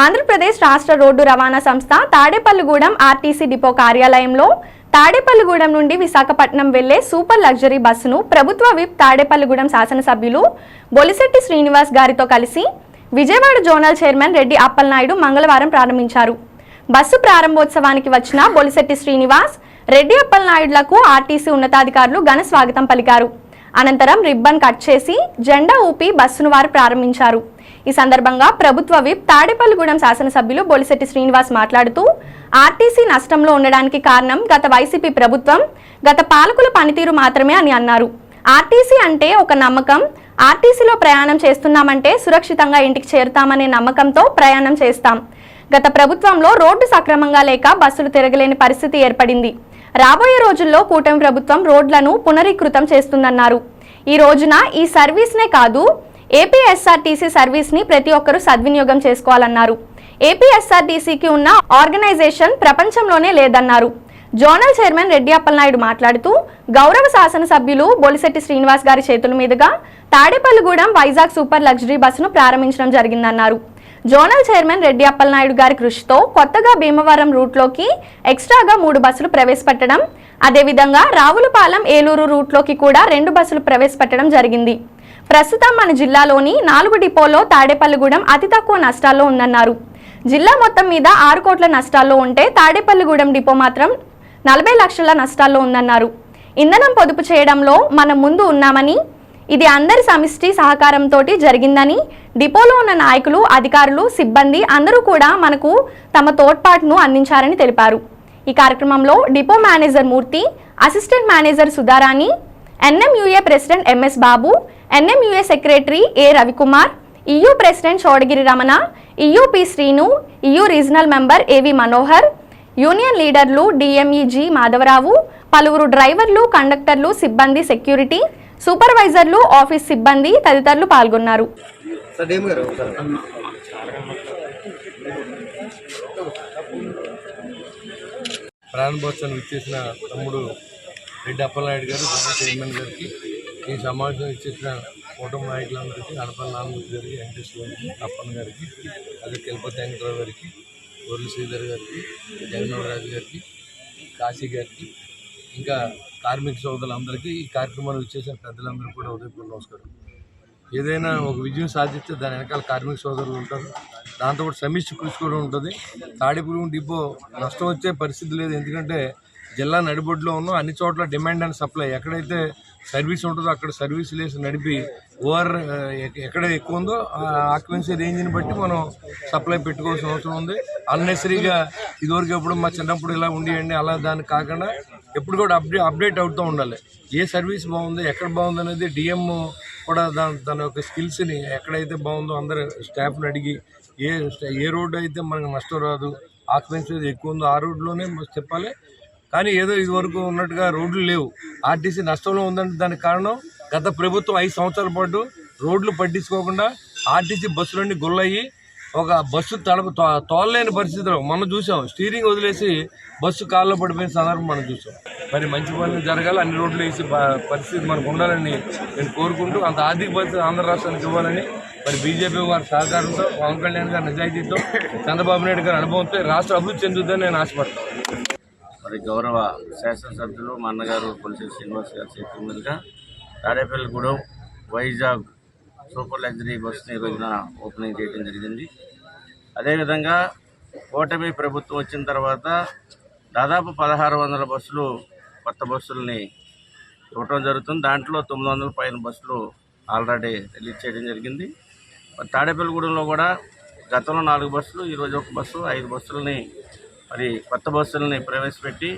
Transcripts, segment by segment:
ఆంధ్రప్రదేశ్ రాష్ట్ర రోడ్డు రవాణా సంస్థ తాడేపల్లిగూడెం ఆర్టీసీ డిపో కార్యాలయంలో తాడేపల్లిగూడెం నుండి విశాఖపట్నం వెళ్ళే సూపర్ లగ్జరీ బస్సును ప్రభుత్వ విప్ తాడేపల్లిగూడెం శాసనసభ్యులు బొలిశెట్టి శ్రీనివాస్ గారితో కలిసి విజయవాడ జోనల్ చైర్మన్ రెడ్డి అప్పలనాయుడు మంగళవారం ప్రారంభించారు. బస్సు ప్రారంభోత్సవానికి వచ్చిన బొలిశెట్టి శ్రీనివాస్ రెడ్డి అప్పలనాయుడులకు ఆర్టీసీ ఉన్నతాధికారులు ఘన స్వాగతం పలికారు. అనంతరం రిబ్బన్ కట్ చేసి జెండా ఊపి బస్సును వారు ప్రారంభించారు. ఈ సందర్భంగా ప్రభుత్వ విప్ తాడేపల్లిగూడెం శాసనసభ్యులు బొలిశెట్టి శ్రీనివాస్ మాట్లాడుతూ ఆర్టీసీ నష్టంలో ఉండడానికి కారణం గత వైసీపీ ప్రభుత్వం గత పాలకుల పనితీరు మాత్రమే అని అన్నారు. ఆర్టీసీ అంటే ఒక నమ్మకం. ఆర్టీసీలో ప్రయాణం చేస్తున్నామంటే సురక్షితంగా ఇంటికి చేరుతామనే నమ్మకంతో ప్రయాణం చేస్తాం. గత ప్రభుత్వంలో రోడ్డు సక్రమంగా లేక బస్సులు తిరగలేని పరిస్థితి ఏర్పడింది. రాబోయే రోజుల్లో కూటమి ప్రభుత్వం రోడ్లను పునరీకృతం చేస్తుందన్నారు. ఈ రోజున ఈ సర్వీస్నే కాదు ఏపీఎస్ఆర్టీసీ సర్వీస్ని ప్రతి ఒక్కరూ సద్వినియోగం చేసుకోవాలన్నారు. ఏపీఎస్ఆర్టీసీకి ఉన్న ఆర్గనైజేషన్ ప్రపంచంలోనే లేదన్నారు. జోనల్ చైర్మన్ రెడ్డి అప్పలనాయుడు మాట్లాడుతూ గౌరవ శాసనసభ్యులు బొలిశెట్టి శ్రీనివాస్ గారి చేతుల మీదుగా తాడేపల్లిగూడెం వైజాగ్ సూపర్ లగ్జరీ బస్సును ప్రారంభించడం జరిగిందన్నారు. జోనల్ చైర్మన్ రెడ్డి అప్పలనాయుడు గారి కృషితో కొత్తగా భీమవరం రూట్లోకి ఎక్స్ట్రాగా మూడు బస్సులు ప్రవేశపెట్టడం అదేవిధంగా రావులపాలెం ఏలూరు రూట్లోకి కూడా రెండు బస్సులు ప్రవేశపెట్టడం జరిగింది. ప్రస్తుతం మన జిల్లాలోని నాలుగు డిపోలో తాడేపల్లిగూడెం అతి తక్కువ నష్టాల్లో ఉందన్నారు. జిల్లా మొత్తం మీద ఆరు కోట్ల నష్టాల్లో ఉంటే తాడేపల్లిగూడెం డిపో మాత్రం నలభై లక్షల నష్టాల్లో ఉందన్నారు. ఇంధనం పొదుపు చేయడంలో మనం ముందు ఉన్నామని ఇది అందరి సమిష్టి సహకారంతో జరిగిందని డిపోలో ఉన్న నాయకులు అధికారులు సిబ్బంది అందరూ కూడా మనకు తమ తోడ్పాటును అందించారని తెలిపారు. ఈ కార్యక్రమంలో depot manager Murthy assistant manager Sudharani NMUA president MS Babu NMUA secretary A Ravikumar EU president Chodagiri Ramana EU P Srinu EU regional member AV Manohar union లీడర్లు డిఎంఈజీ మాధవరావు పలువురు డ్రైవర్లు కండక్టర్లు సిబ్బంది సెక్యూరిటీ సూపర్వైజర్లు ఆఫీస్ సిబ్బంది తదితరులు పాల్గొన్నారు. ప్రారంభోత్సవం ఇచ్చేసిన తమ్ముడు రెడ్డి అప్పలనాయుడు గారు చైర్మన్ గారికి ఈ సమావేశం ఇచ్చిన కుటుంబ నాయకులందరికీ అడపల నామూర్తి గారికి వెంకటేశ్వర గారికి అప్పన్న గారికి అదే తిరుపతి వెంకటరావు గారికి గొర్రెల శ్రీధర్ గారికి జగన్మోహన్ గారికి కాశీ గారికి ఇంకా కార్మిక సోదరులందరికీ ఈ కార్యక్రమాన్ని ఇచ్చేసిన పెద్దలందరూ కూడా ఉదయపూర్ నమస్కారం. ఏదైనా ఒక విజయం సాధిస్తే దాని వెనకాల కార్మిక సోదరులు ఉంటారు. దాంతో కూడా సమిష్టి కృషి కూడా ఉంటుంది. తాడిపురం డిపో నష్టం వచ్చే పరిస్థితి లేదు. ఎందుకంటే జిల్లా నడిబొడ్డులో ఉన్న. అన్ని చోట్ల డిమాండ్ అండ్ సప్లై. ఎక్కడైతే సర్వీస్ ఉంటుందో అక్కడ సర్వీస్ లేసి నడిపి ఓవర్ ఎక్కడ ఎక్కువ ఉందో ఆ ఆక్యుపెన్సీ రేంజ్ని బట్టి మనం సప్లై పెట్టుకోవాల్సిన అవసరం ఉంది. అన్నెసరీగా ఇదివరకు ఎప్పుడు మా చిన్నప్పుడు ఇలా ఉండేయండి అలా దానికి కాకుండా ఎప్పుడు కూడా అప్డేట్ అప్డేట్ అవుతూ ఉండాలి. ఏ సర్వీస్ బాగుంది ఎక్కడ బాగుంది అనేది డిఎం కూడా దాని తన యొక్క స్కిల్స్ని ఎక్కడైతే బాగుందో అందరు స్టాఫ్ని అడిగి ఏ ఏ రోడ్డు అయితే మనకు నష్టం రాదు ఆక్యుపెన్సీ ఎక్కువ ఉందో ఆ రోడ్లోనే చెప్పాలి. కానీ ఏదో ఇదివరకు ఉన్నట్టుగా రోడ్లు లేవు. ఆర్టీసీ నష్టంలో ఉందంటే దానికి కారణం గత ప్రభుత్వం ఐదు సంవత్సరాల పాటు రోడ్లు పట్టించుకోకుండా ఆర్టీసీ బస్సులన్నీ గుల్లయ్యి ఒక బస్సు తడప తో- తోలలేని పరిస్థితిలో మనం చూసాం. స్టీరింగ్ వదిలేసి బస్సు కాల్లో పడిపోయిన సందర్భం మనం చూసాం. మరి మంచి పనులు జరగాలి అన్ని రోడ్లు వేసి పరిస్థితి మనకు ఉండాలని నేను కోరుకుంటూ అంత ఆర్థిక పరిస్థితి ఆంధ్ర రాష్ట్రానికి ఇవ్వాలని మరి బీజేపీ వారి సహకారంతో పవన్ కళ్యాణ్ గారి నిజాయితీతో చంద్రబాబు నాయుడు గారి అనుభవంతో రాష్ట్ర అభివృద్ధి చెందుతుందని నేను ఆశపడతాను. మరి గౌరవ శాసనసభ్యులు మా అన్నగారు కొలిసి శ్రీనివాస్ గారి చేతుల మీదుగా తాడేపల్లిగూడెం వైజాగ్ సూపర్ లగ్జరీ బస్సుని రోజున ఓపెనింగ్ చేయడం జరిగింది. అదేవిధంగా కూటమి ప్రభుత్వం వచ్చిన తర్వాత దాదాపు పదహారు వందల బస్సులు కొత్త బస్సుల్ని ఇవ్వటం జరుగుతుంది. దాంట్లో తొమ్మిది వందల పైన బస్సులు ఆల్రెడీ రిలీజ్ చేయడం జరిగింది. తాడేపల్లిగూడెంలో కూడా గతంలో నాలుగు బస్సులు ఈరోజు ఒక బస్సు ఐదు బస్సులని మరి కొత్త బస్సులని ప్రవేశపెట్టి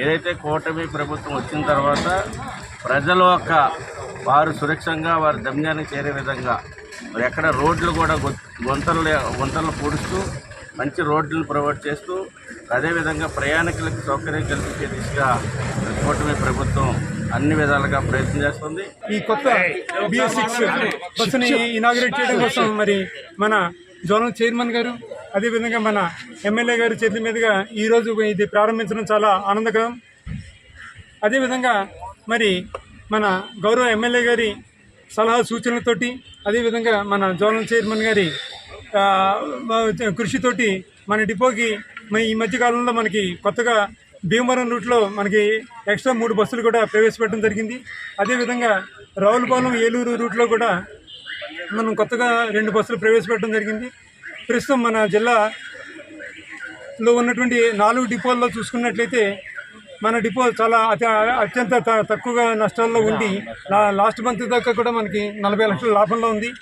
ఏదైతే కూటమి ప్రభుత్వం వచ్చిన తర్వాత ప్రజల యొక్క వారు సురక్షంగా వారి గమ్యానికి చేరే విధంగా మరి ఎక్కడ రోడ్లు కూడా గుంతలు లే- గుంతలు పూడుస్తూ మంచి రోడ్లను ప్రొవైడ్ చేస్తూ అదేవిధంగా ప్రయాణికులకు సౌకర్యం కల్పించే దిశగా కూటమి ప్రభుత్వం అన్ని విధాలుగా ప్రయత్నం చేస్తుంది. ఈ కొత్త బిఎస్ సిక్స్ బస్సుని ఇనాగ్రేట్ చేయడం కోసం మరి మన జోనల్ చైర్మన్ గారు అదేవిధంగా మన ఎమ్మెల్యే గారి చేతుల మీదుగా ఈరోజు ఇది ప్రారంభించడం చాలా ఆనందకరం. అదేవిధంగా మరి మన గౌరవ ఎమ్మెల్యే గారి సలహా సూచనలతోటి అదేవిధంగా మన జోనల్ చైర్మన్ గారి కృషితోటి మన డిపోకి ఈ మధ్యకాలంలో మనకి కొత్తగా భీమవరం రూట్లో మనకి ఎక్స్ట్రా మూడు బస్సులు కూడా ప్రవేశపెట్టడం జరిగింది. అదేవిధంగా రావులపాలెం ఏలూరు రూట్లో కూడా మనం కొత్తగా రెండు బస్సులు ప్రవేశపెట్టడం జరిగింది. ప్రస్తుతం మన జిల్లాలో ఉన్నటువంటి నాలుగు డిపోల్లో చూసుకున్నట్లయితే మన డిపో చాలా అతి అత్యంత త- తక్కువగా నష్టాల్లో ఉండి లా- లాస్ట్ మంత్ దాకా కూడా మనకి నలభై లక్షల లాభంలో ఉంది.